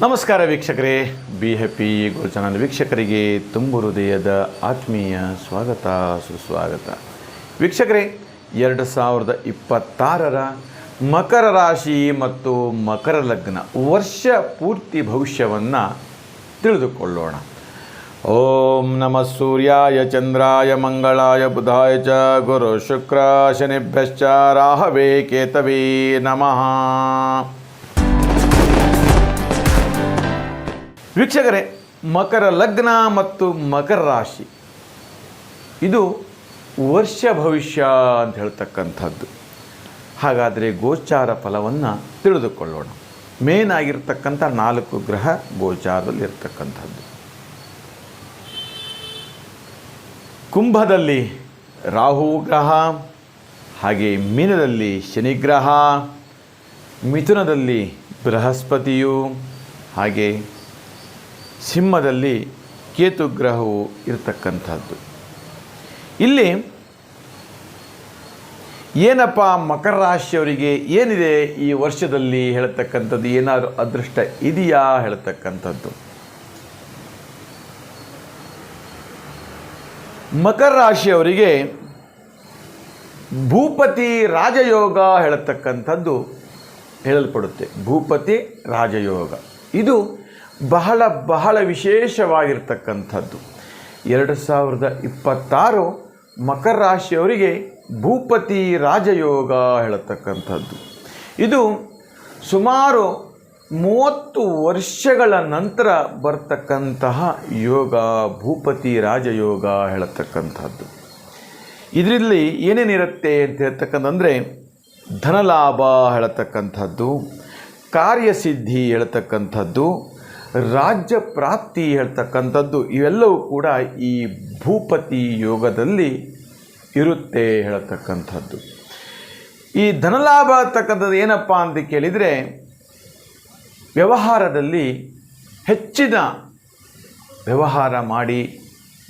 ನಮಸ್ಕಾರ ವೀಕ್ಷಕರೇ. Be happy ಗೋಚನಲ್ ವೀಕ್ಷಕರಿಗೆ ತುಂಬು ಹೃದಯದ ಆತ್ಮೀಯ ಸ್ವಾಗತ, ಸುಸ್ವಾಗತ. ವೀಕ್ಷಕರೇ, ಎರಡು ಸಾವಿರದ ಇಪ್ಪತ್ತಾರರ ಮಕರ ರಾಶಿ ಮತ್ತು ಮಕರ ಲಗ್ನ ವರ್ಷ ಪೂರ್ತಿ ಭವಿಷ್ಯವನ್ನು ತಿಳಿದುಕೊಳ್ಳೋಣ. ಓಂ ನಮಃ ಸೂರ್ಯಾಯ, ಚಂದ್ರಾಯ, ಮಂಗಳಾಯ, ಬುಧಾಯ ಚ, ಗುರು ಶುಕ್ರ, ಶನಿಭ್ಯಶ್ಚ, ರಾಹವೇ, ಕೇತವೇ ನಮಃ. ವೀಕ್ಷಕರೇ, ಮಕರ ಲಗ್ನ ಮತ್ತು ಮಕರ ರಾಶಿ. ಇದು ವರ್ಷ ಭವಿಷ್ಯ ಅಂತ ಹೇಳ್ತಕ್ಕಂಥದ್ದು. ಹಾಗಾದರೆ ಗೋಚಾರ ಫಲವನ್ನು ತಿಳಿದುಕೊಳ್ಳೋಣ. ಮೇನ್ ಆಗಿರ್ತಕ್ಕಂಥ ನಾಲ್ಕು ಗ್ರಹ ಗೋಚಾರದಲ್ಲಿ ಇರ್ತಕ್ಕಂಥದ್ದು. ಕುಂಭದಲ್ಲಿ ರಾಹು ಗ್ರಹ, ಹಾಗೆ ಮೀನದಲ್ಲಿ ಶನಿಗ್ರಹ ಮಿಥುನದಲ್ಲಿ ಬೃಹಸ್ಪತಿಯು, ಹಾಗೆ ಸಿಂಹದಲ್ಲಿ ಕೇತು ಗ್ರಹವು ಇರತಕ್ಕಂಥದ್ದು. ಇಲ್ಲಿ ಏನಪ್ಪ ಮಕರ ರಾಶಿಯವರಿಗೆ ಏನಿದೆ ಈ ವರ್ಷದಲ್ಲಿ ಹೇಳ್ತಕ್ಕಂಥದ್ದು? ಏನಾದರೂ ಅದೃಷ್ಟ ಇದೆಯಾ ಹೇಳ್ತಕ್ಕಂಥದ್ದು? ಮಕರ ರಾಶಿಯವರಿಗೆ ಭೂಪತಿ ರಾಜಯೋಗ ಹೇಳತಕ್ಕಂಥದ್ದು ಹೇಳಲ್ಪಡುತ್ತೆ. ಭೂಪತಿ ರಾಜಯೋಗ. ಇದು ಬಹಳ ಬಹಳ ವಿಶೇಷವಾಗಿರ್ತಕ್ಕಂಥದ್ದು. ಎರಡು ಸಾವಿರದ ಇಪ್ಪತ್ತಾರು ಮಕರ ರಾಶಿಯವರಿಗೆ ಭೂಪತಿ ರಾಜಯೋಗ ಹೇಳತಕ್ಕಂಥದ್ದು. ಇದು ಸುಮಾರು ಮೂವತ್ತು ವರ್ಷಗಳ ನಂತರ ಬರ್ತಕ್ಕಂತಹ ಯೋಗ, ಭೂಪತಿ ರಾಜಯೋಗ ಹೇಳತಕ್ಕಂಥದ್ದು. ಇದರಲ್ಲಿ ಏನೇನಿರುತ್ತೆ ಅಂತ ಹೇಳ್ತಕ್ಕಂಥಂದರೆ ಧನಲಾಭ ಹೇಳತಕ್ಕಂಥದ್ದು, ಕಾರ್ಯಸಿದ್ಧಿ ಹೇಳ್ತಕ್ಕಂಥದ್ದು ರಾಜ್ಯ ಪ್ರಾಪ್ತಿ ಹೇಳ್ತಕ್ಕಂಥದ್ದು ಇವೆಲ್ಲವೂ ಕೂಡ ಈ ಭೂಪತಿ ಯೋಗದಲ್ಲಿ ಇರುತ್ತೆ ಹೇಳ್ತಕ್ಕಂಥದ್ದು. ಈ ಧನಲಾಭ ಅಂತಕ್ಕಂಥದ್ದು ಏನಪ್ಪ ಅಂತ ಕೇಳಿದರೆ, ವ್ಯವಹಾರದಲ್ಲಿ ಹೆಚ್ಚಿನ ವ್ಯವಹಾರ ಮಾಡಿ,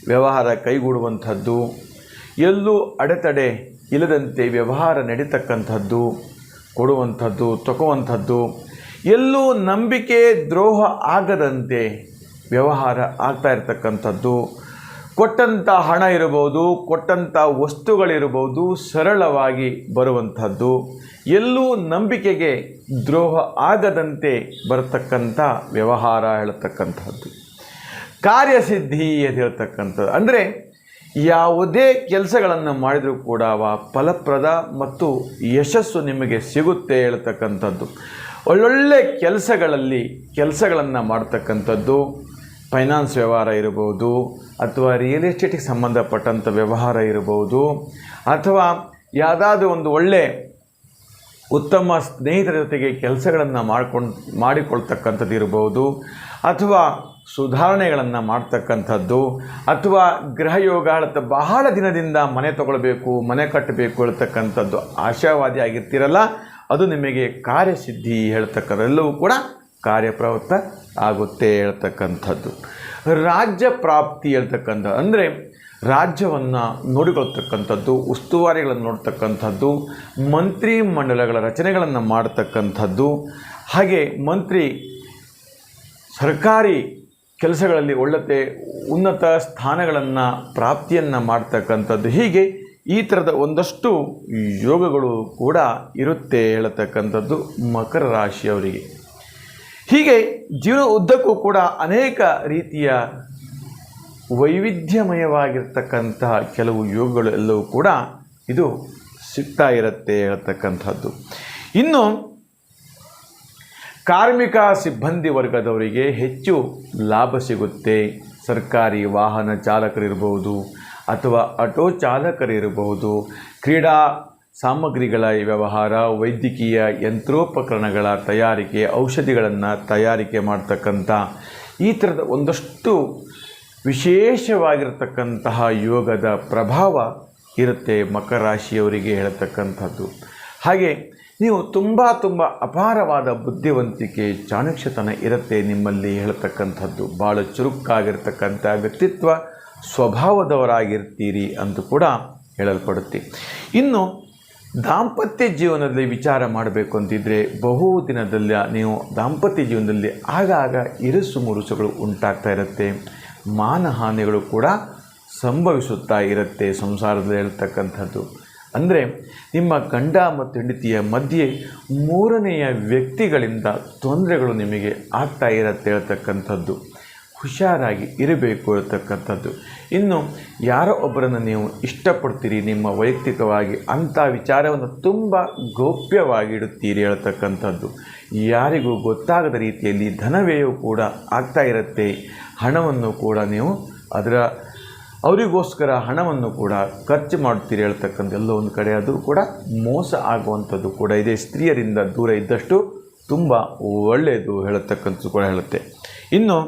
ವ್ಯವಹಾರ ಕೈಗೂಡುವಂಥದ್ದು, ಎಲ್ಲೂ ಅಡೆತಡೆ ಇಲ್ಲದಂತೆ ವ್ಯವಹಾರ ನಡೀತಕ್ಕಂಥದ್ದು, ಕೊಡುವಂಥದ್ದು ತಗೊವಂಥದ್ದು ಎಲ್ಲೂ ನಂಬಿಕೆ ದ್ರೋಹ ಆಗದಂತೆ ವ್ಯವಹಾರ ಆಗ್ತಾ ಇರತಕ್ಕಂಥದ್ದು. ಕೊಟ್ಟಂಥ ಹಣ ಇರಬಹುದು ಕೊಟ್ಟಂಥ ವಸ್ತುಗಳಿರಬಹುದು ಸರಳವಾಗಿ ಬರುವಂಥದ್ದು. ಎಲ್ಲೂ ನಂಬಿಕೆಗೆ ದ್ರೋಹ ಆಗದಂತೆ ಬರತಕ್ಕಂಥ ವ್ಯವಹಾರ ಹೇಳ್ತಕ್ಕಂಥದ್ದು. ಕಾರ್ಯಸಿದ್ಧಿ ಅಂತ ಹೇಳ್ತಕ್ಕಂಥದ್ದು. ಅಂದರೆ ಯಾವುದೇ ಕೆಲಸಗಳನ್ನು ಮಾಡಿದರೂ ಕೂಡ ಫಲಪ್ರದ ಮತ್ತು ಯಶಸ್ಸು ನಿಮಗೆ ಸಿಗುತ್ತೆ ಹೇಳ್ತಕ್ಕಂಥದ್ದು. ಒಳ್ಳೊಳ್ಳೆ ಕೆಲಸಗಳಲ್ಲಿ ಕೆಲಸಗಳನ್ನು ಮಾಡ್ತಕ್ಕಂಥದ್ದು ಫೈನಾನ್ಸ್ ವ್ಯವಹಾರ ಇರಬಹುದು ಅಥವಾ ರಿಯಲ್ ಎಸ್ಟೇಟಿಗೆ ಸಂಬಂಧಪಟ್ಟಂಥ ವ್ಯವಹಾರ ಇರಬಹುದು ಅಥವಾ ಯಾವುದಾದ್ರೂ ಒಂದು ಒಳ್ಳೆ ಉತ್ತಮ ಸ್ನೇಹಿತರ ಜೊತೆಗೆ ಕೆಲಸಗಳನ್ನು ಮಾಡ್ಕೊಂಡು, ಮಾಡಿಕೊಳ್ತಕ್ಕಂಥದ್ದು ಇರಬಹುದು ಅಥವಾ ಸುಧಾರಣೆಗಳನ್ನು ಮಾಡ್ತಕ್ಕಂಥದ್ದು, ಅಥವಾ ಗೃಹಯೋಗ ಬಹಳ ದಿನದಿಂದ ಮನೆ ತಗೊಳ್ಬೇಕು, ಮನೆ ಕಟ್ಟಬೇಕು ಹೇಳ್ತಕ್ಕಂಥದ್ದು ಆಶಾವಾದಿ ಆಗಿರ್ತೀರಲ್ಲ ಅದು ನಿಮಗೆ ಕಾರ್ಯಸಿದ್ಧಿ ಹೇಳ್ತಕ್ಕಂಥದ್ದೆಲ್ಲವೂ ಕೂಡ ಕಾರ್ಯಪ್ರವೃತ್ತ ಆಗುತ್ತೆ ಹೇಳ್ತಕ್ಕಂಥದ್ದು. ರಾಜ್ಯ ಪ್ರಾಪ್ತಿ ಹೇಳ್ತಕ್ಕಂಥ, ಅಂದರೆ ರಾಜ್ಯವನ್ನು ನೋಡಿಕೊಳ್ತಕ್ಕಂಥದ್ದು, ಉಸ್ತುವಾರಿಗಳನ್ನು ನೋಡ್ತಕ್ಕಂಥದ್ದು, ಮಂತ್ರಿ ಮಂಡಲಗಳ ರಚನೆಗಳನ್ನು ಮಾಡತಕ್ಕಂಥದ್ದು, ಹಾಗೆ ಮಂತ್ರಿ ಸರ್ಕಾರಿ ಕೆಲಸಗಳಲ್ಲಿ ಒಳ್ಳತೆ ಉನ್ನತ ಸ್ಥಾನಗಳನ್ನು ಪ್ರಾಪ್ತಿಯನ್ನು ಮಾಡ್ತಕ್ಕಂಥದ್ದು. ಹೀಗೆ ಈ ಥರದ ಒಂದಷ್ಟು ಯೋಗಗಳು ಕೂಡ ಇರುತ್ತೆ ಹೇಳತಕ್ಕಂಥದ್ದು ಮಕರ ರಾಶಿಯವರಿಗೆ. ಹೀಗೆ ಜೀವನ ಉದ್ದಕ್ಕೂ ಕೂಡ ಅನೇಕ ರೀತಿಯ ವೈವಿಧ್ಯಮಯವಾಗಿರ್ತಕ್ಕಂತಹ ಕೆಲವು ಯೋಗಗಳು ಎಲ್ಲವೂ ಕೂಡ ಇದು ಸಿಗ್ತಾ ಇರುತ್ತೆ ಹೇಳ್ತಕ್ಕಂಥದ್ದು. ಇನ್ನು ಕಾರ್ಮಿಕ ಸಿಬ್ಬಂದಿ ವರ್ಗದವರಿಗೆ ಹೆಚ್ಚು ಲಾಭ ಸಿಗುತ್ತೆ. ಸರ್ಕಾರಿ ವಾಹನ ಚಾಲಕರಿರ್ಬೋದು ಅಥವಾ ಆಟೋ ಚಾಲಕರಿರಬಹುದು. ಕ್ರೀಡಾ ಸಾಮಗ್ರಿಗಳ ವ್ಯವಹಾರ, ವೈದ್ಯಕೀಯ ಯಂತ್ರೋಪಕರಣಗಳ ತಯಾರಿಕೆ, ಔಷಧಿಗಳನ್ನು ತಯಾರಿಕೆ ಮಾಡ್ತಕ್ಕಂಥ ಈ ಥರದ ಒಂದಷ್ಟು ವಿಶೇಷವಾಗಿರ್ತಕ್ಕಂತಹ ಯೋಗದ ಪ್ರಭಾವ ಇರುತ್ತೆ ಮಕರ ರಾಶಿಯವರಿಗೆ ಹೇಳ್ತಕ್ಕಂಥದ್ದು. ಹಾಗೆ ನೀವು ತುಂಬ ತುಂಬ ಅಪಾರವಾದ ಬುದ್ಧಿವಂತಿಕೆ ಚಾಣಕ್ಷತನ ಇರುತ್ತೆ ನಿಮ್ಮಲ್ಲಿ ಹೇಳ್ತಕ್ಕಂಥದ್ದು. ಭಾಳ ಚುರುಕಾಗಿರ್ತಕ್ಕಂಥ ವ್ಯಕ್ತಿತ್ವ ಸ್ವಭಾವದವರಾಗಿರ್ತೀರಿ ಅಂತ ಕೂಡ ಹೇಳಲ್ಪಡುತ್ತೆ. ಇನ್ನು ದಾಂಪತ್ಯ ಜೀವನದಲ್ಲಿ ವಿಚಾರ ಮಾಡಬೇಕು ಅಂತಿದ್ದರೆ ಬಹು ದಿನದಲ್ಲಿ ನೀವು ದಾಂಪತ್ಯ ಜೀವನದಲ್ಲಿ ಆಗಾಗ ಇರುಸು ಮುರುಸುಗಳು ಉಂಟಾಗ್ತಾ ಇರುತ್ತೆ. ಮಾನಹಾನಿಗಳು ಕೂಡ ಸಂಭವಿಸುತ್ತಾ ಇರುತ್ತೆ ಸಂಸಾರದಲ್ಲಿ ಹೇಳ್ತಕ್ಕಂಥದ್ದು. ಅಂದರೆ ನಿಮ್ಮ ಗಂಡ ಮತ್ತು ಹೆಂಡತಿಯ ಮಧ್ಯೆ ಮೂರನೆಯ ವ್ಯಕ್ತಿಗಳಿಂದ ತೊಂದರೆಗಳು ನಿಮಗೆ ಆಗ್ತಾ ಇರತ್ತೆ ಹೇಳ್ತಕ್ಕಂಥದ್ದು. ಹುಷಾರಾಗಿ ಇರಬೇಕು ಇರತಕ್ಕಂಥದ್ದು ಇನ್ನು ಯಾರೋ ಒಬ್ಬರನ್ನು ನೀವು ಇಷ್ಟಪಡ್ತೀರಿ, ನಿಮ್ಮ ವೈಯಕ್ತಿಕವಾಗಿ ಅಂಥ ವಿಚಾರವನ್ನು ತುಂಬ ಗೌಪ್ಯವಾಗಿ ಇಡುತ್ತೀರಿ ಹೇಳ್ತಕ್ಕಂಥದ್ದು. ಯಾರಿಗೂ ಗೊತ್ತಾಗದ ರೀತಿಯಲ್ಲಿ ಧನವ್ಯಯವು ಕೂಡ ಆಗ್ತಾ ಇರುತ್ತೆ. ಹಣವನ್ನು ಕೂಡ ನೀವು ಅದರ ಅವರಿಗೋಸ್ಕರ ಹಣವನ್ನು ಕೂಡ ಖರ್ಚು ಮಾಡ್ತೀರಿ ಹೇಳ್ತಕ್ಕಂಥ ಎಲ್ಲೋ ಒಂದು ಕಡೆ. ಆದರೂ ಕೂಡ ಮೋಸ ಆಗುವಂಥದ್ದು ಕೂಡ ಇದೆ. ಸ್ತ್ರೀಯರಿಂದ ದೂರ ಇದ್ದಷ್ಟು ತುಂಬ ಒಳ್ಳೆಯದು ಹೇಳತಕ್ಕಂಥದ್ದು ಕೂಡ ಹೇಳುತ್ತೆ. ಇನ್ನು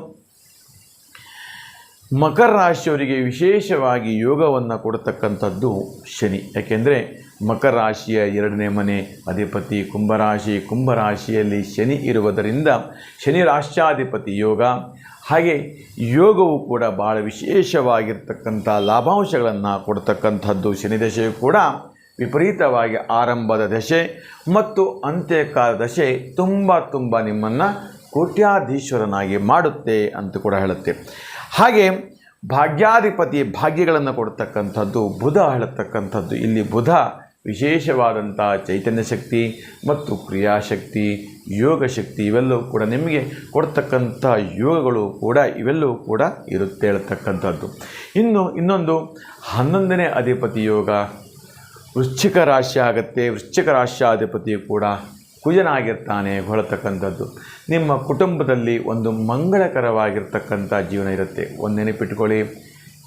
ಮಕರ ರಾಶಿಯವರಿಗೆ ವಿಶೇಷವಾಗಿ ಯೋಗವನ್ನು ಕೊಡತಕ್ಕಂಥದ್ದು ಶನಿ. ಯಾಕೆಂದರೆ ಮಕರ ರಾಶಿಯ ಎರಡನೇ ಮನೆ, ಅಧಿಪತಿ ಕುಂಭರಾಶಿ ಕುಂಭರಾಶಿಯಲ್ಲಿ ಶನಿ ಇರುವುದರಿಂದ ಶನಿ ರಾಷ್ಟ್ರಾಧಿಪತಿ ಯೋಗ. ಹಾಗೆ ಯೋಗವು ಕೂಡ ಭಾಳ ವಿಶೇಷವಾಗಿರ್ತಕ್ಕಂಥ ಲಾಭಾಂಶಗಳನ್ನು ಕೊಡ್ತಕ್ಕಂಥದ್ದು ಶನಿ ದಶೆಯು ಕೂಡ ವಿಪರೀತವಾಗಿ ಆರಂಭದ ದಶೆ ಮತ್ತು ಅಂತ್ಯಕಾಲ ದಶೆ ತುಂಬ ತುಂಬ ನಿಮ್ಮನ್ನು ಕೋಟ್ಯಾಧೀಶ್ವರನಾಗಿ ಮಾಡುತ್ತೆ ಅಂತ ಕೂಡ ಹೇಳುತ್ತೆ. ಹಾಗೆ ಭಾಗ್ಯಾಧಿಪತಿ ಭಾಗ್ಯಗಳನ್ನು ಕೊಡ್ತಕ್ಕಂಥದ್ದು ಬುಧ ಹೇಳತಕ್ಕಂಥದ್ದು. ಇಲ್ಲಿ ಬುಧ ವಿಶೇಷವಾದಂಥ ಚೈತನ್ಯ ಶಕ್ತಿ ಮತ್ತು ಕ್ರಿಯಾಶಕ್ತಿ, ಯೋಗ ಶಕ್ತಿ ಇವೆಲ್ಲವೂ ಕೂಡ ನಿಮಗೆ ಕೊಡ್ತಕ್ಕಂಥ ಯೋಗಗಳು ಕೂಡ ಇವೆಲ್ಲವೂ ಕೂಡ ಇರುತ್ತೆ ಹೇಳ್ತಕ್ಕಂಥದ್ದು. ಇನ್ನು ಇನ್ನೊಂದು ಹನ್ನೊಂದನೇ ಅಧಿಪತಿ ಯೋಗ. ವೃಶ್ಚಿಕ ರಾಶಿ ಆಗುತ್ತೆ. ವೃಶ್ಚಿಕ ರಾಶ್ಯಾಧಿಪತಿಯು ಕೂಡ ಕುಜನಾಗಿರ್ತಾನೆ ಹೊರತಕ್ಕಂಥದ್ದು. ನಿಮ್ಮ ಕುಟುಂಬದಲ್ಲಿ ಒಂದು ಮಂಗಳಕರವಾಗಿರ್ತಕ್ಕಂಥ ಜೀವನ ಇರುತ್ತೆ. ಒಂದು ನೆನಪಿಟ್ಕೊಳ್ಳಿ.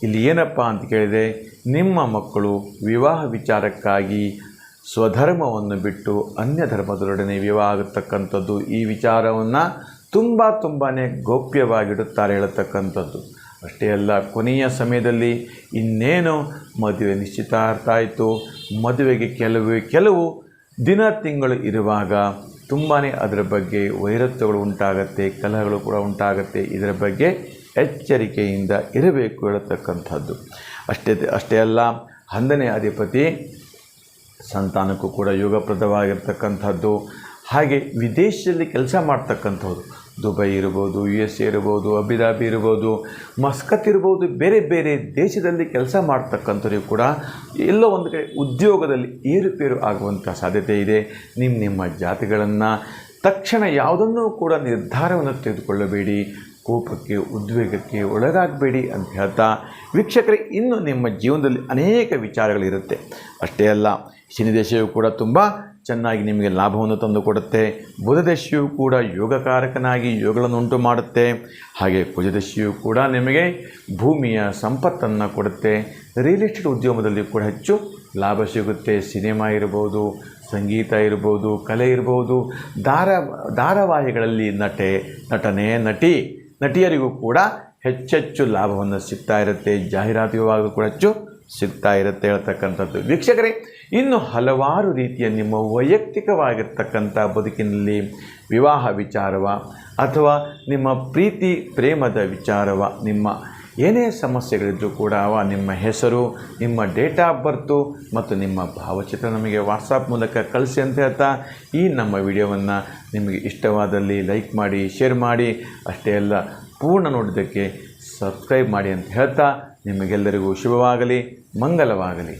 ಇಲ್ಲಿ ಏನಪ್ಪ ಅಂತ ಕೇಳಿದರೆ, ನಿಮ್ಮ ಮಕ್ಕಳು ವಿವಾಹ ವಿಚಾರಕ್ಕಾಗಿ ಸ್ವಧರ್ಮವನ್ನು ಬಿಟ್ಟು ಅನ್ಯ ಧರ್ಮದೊಡನೆ ವಿವಾಹ ಆಗತಕ್ಕಂಥದ್ದು. ಈ ವಿಚಾರವನ್ನು ತುಂಬ ತುಂಬಾ ಗೌಪ್ಯವಾಗಿಡುತ್ತಾರೆ ಹೇಳತಕ್ಕಂಥದ್ದು. ಅಷ್ಟೇ ಅಲ್ಲ, ಕೊನೆಯ ಸಮಯದಲ್ಲಿ ಇನ್ನೇನು ಮದುವೆ ನಿಶ್ಚಿತಾರ್ಥ ಆಯಿತು. ಮದುವೆಗೆ ಕೆಲವು ಕೆಲವು ದಿನ ತಿಂಗಳು ಇರುವಾಗ ತುಂಬಾ ಅದರ ಬಗ್ಗೆ ವೈರತ್ವಗಳು ಉಂಟಾಗತ್ತೆ, ಕಲಹಗಳು ಕೂಡ ಉಂಟಾಗತ್ತೆ. ಇದರ ಬಗ್ಗೆ ಎಚ್ಚರಿಕೆಯಿಂದ ಇರಬೇಕು ಹೇಳತಕ್ಕಂಥದ್ದು. ಅಷ್ಟೇ ಅಷ್ಟೇ ಅಲ್ಲ, ಹಂದನೇ ಅಧಿಪತಿ ಸಂತಾನಕ್ಕೂ ಕೂಡ ಯೋಗಪ್ರದವಾಗಿರ್ತಕ್ಕಂಥದ್ದು. ಹಾಗೆ ವಿದೇಶದಲ್ಲಿ ಕೆಲಸ ಮಾಡ್ತಕ್ಕಂಥವ್ರು ದುಬೈ ಇರ್ಬೋದು ಯು ಎಸ್ ಎ ಇರ್ಬೋದು ಅಬಿದಾಬಿ ಇರ್ಬೋದು, ಮಸ್ಕತ್ ಇರ್ಬೋದು, ಬೇರೆ ಬೇರೆ ದೇಶದಲ್ಲಿ ಕೆಲಸ ಮಾಡ್ತಕ್ಕಂಥವ್ರಿಗೂ ಕೂಡ ಎಲ್ಲೋ ಒಂದು ಕಡೆ ಉದ್ಯೋಗದಲ್ಲಿ ಏರುಪೇರು ಆಗುವಂಥ ಸಾಧ್ಯತೆ ಇದೆ. ನಿಮ್ಮ ನಿಮ್ಮ ಜಾತಿಗಳನ್ನು ತಕ್ಷಣ ಯಾವುದನ್ನೂ ಕೂಡ ನಿರ್ಧಾರವನ್ನು ತೆಗೆದುಕೊಳ್ಳಬೇಡಿ, ಕೋಪಕ್ಕೆ, ಉದ್ವೇಗಕ್ಕೆ ಒಳಗಾಗಬೇಡಿ ಅಂತ ಹೇಳ್ತಾ ವೀಕ್ಷಕರೇ, ಇನ್ನು ನಿಮ್ಮ ಜೀವನದಲ್ಲಿ ಅನೇಕ ವಿಚಾರಗಳಿರುತ್ತೆ. ಅಷ್ಟೇ ಅಲ್ಲ, ಶನಿ ದೇಶವೂ ಕೂಡ ತುಂಬ ಚೆನ್ನಾಗಿ ನಿಮಗೆ ಲಾಭವನ್ನು ತಂದುಕೊಡುತ್ತೆ ಬುಧದಶಿಯು ಕೂಡ ಯೋಗಕಾರಕನಾಗಿ ಯೋಗಗಳನ್ನು ಉಂಟು ಮಾಡುತ್ತೆ. ಹಾಗೆ ಕುಜದಶಿಯು ಕೂಡ ನಿಮಗೆ ಭೂಮಿಯ ಸಂಪತ್ತನ್ನು ಕೊಡುತ್ತೆ. ರಿಯಲ್ ಎಸ್ಟೇಟ್ ಉದ್ಯಮದಲ್ಲಿ ಕೂಡ ಹೆಚ್ಚು ಲಾಭ ಸಿಗುತ್ತೆ. ಸಿನಿಮಾ ಇರ್ಬೋದು, ಸಂಗೀತ ಇರ್ಬೋದು, ಕಲೆ ಇರ್ಬೋದು. ಧಾರ, ಧಾರಾವಾಹಿಗಳಲ್ಲಿ ನಟೆ, ನಟನೆ, ನಟಿ, ನಟಿಯರಿಗೂ ಕೂಡ ಹೆಚ್ಚೆಚ್ಚು ಲಾಭವನ್ನು ಸಿಗ್ತಾ ಇರುತ್ತೆ. ಜಾಹೀರಾತು ಕೂಡ ಹೆಚ್ಚು ಸಿಗ್ತಾ ಇರುತ್ತೆ ಹೇಳ್ತಕ್ಕಂಥದ್ದು. ವೀಕ್ಷಕರೇ, ಇನ್ನು ಹಲವಾರು ರೀತಿಯ ನಿಮ್ಮ ವೈಯಕ್ತಿಕವಾಗಿರ್ತಕ್ಕಂಥ ಬದುಕಿನಲ್ಲಿ ವಿವಾಹ ವಿಚಾರವ ಅಥವಾ ನಿಮ್ಮ ಪ್ರೀತಿ ಪ್ರೇಮದ ವಿಚಾರವ, ನಿಮ್ಮ ಏನೇ ಸಮಸ್ಯೆಗಳಿದ್ದರೂ ಕೂಡ ಅವ ನಿಮ್ಮ ಹೆಸರು, ನಿಮ್ಮ ಡೇಟ್ ಆಫ್ ಬರ್ತು ಮತ್ತು ನಿಮ್ಮ ಭಾವಚಿತ್ರ ನಮಗೆ ವಾಟ್ಸಪ್ ಮೂಲಕ ಕಳಿಸಿ ಅಂತ ಹೇಳ್ತಾ ಈ ನಮ್ಮ ವಿಡಿಯೋವನ್ನು ನಿಮಗೆ ಇಷ್ಟವಾದಲ್ಲಿ ಲೈಕ್ ಮಾಡಿ, ಶೇರ್ ಮಾಡಿ, ಅಷ್ಟೇ ಅಲ್ಲ, ಪೂರ್ಣ ನೋಡಿದ್ದಕ್ಕೆ ಸಬ್ಸ್ಕ್ರೈಬ್ ಮಾಡಿ ಅಂತ ಹೇಳ್ತಾ ನಿಮಗೆಲ್ಲರಿಗೂ ಶುಭವಾಗಲಿ. மங்களவாகலி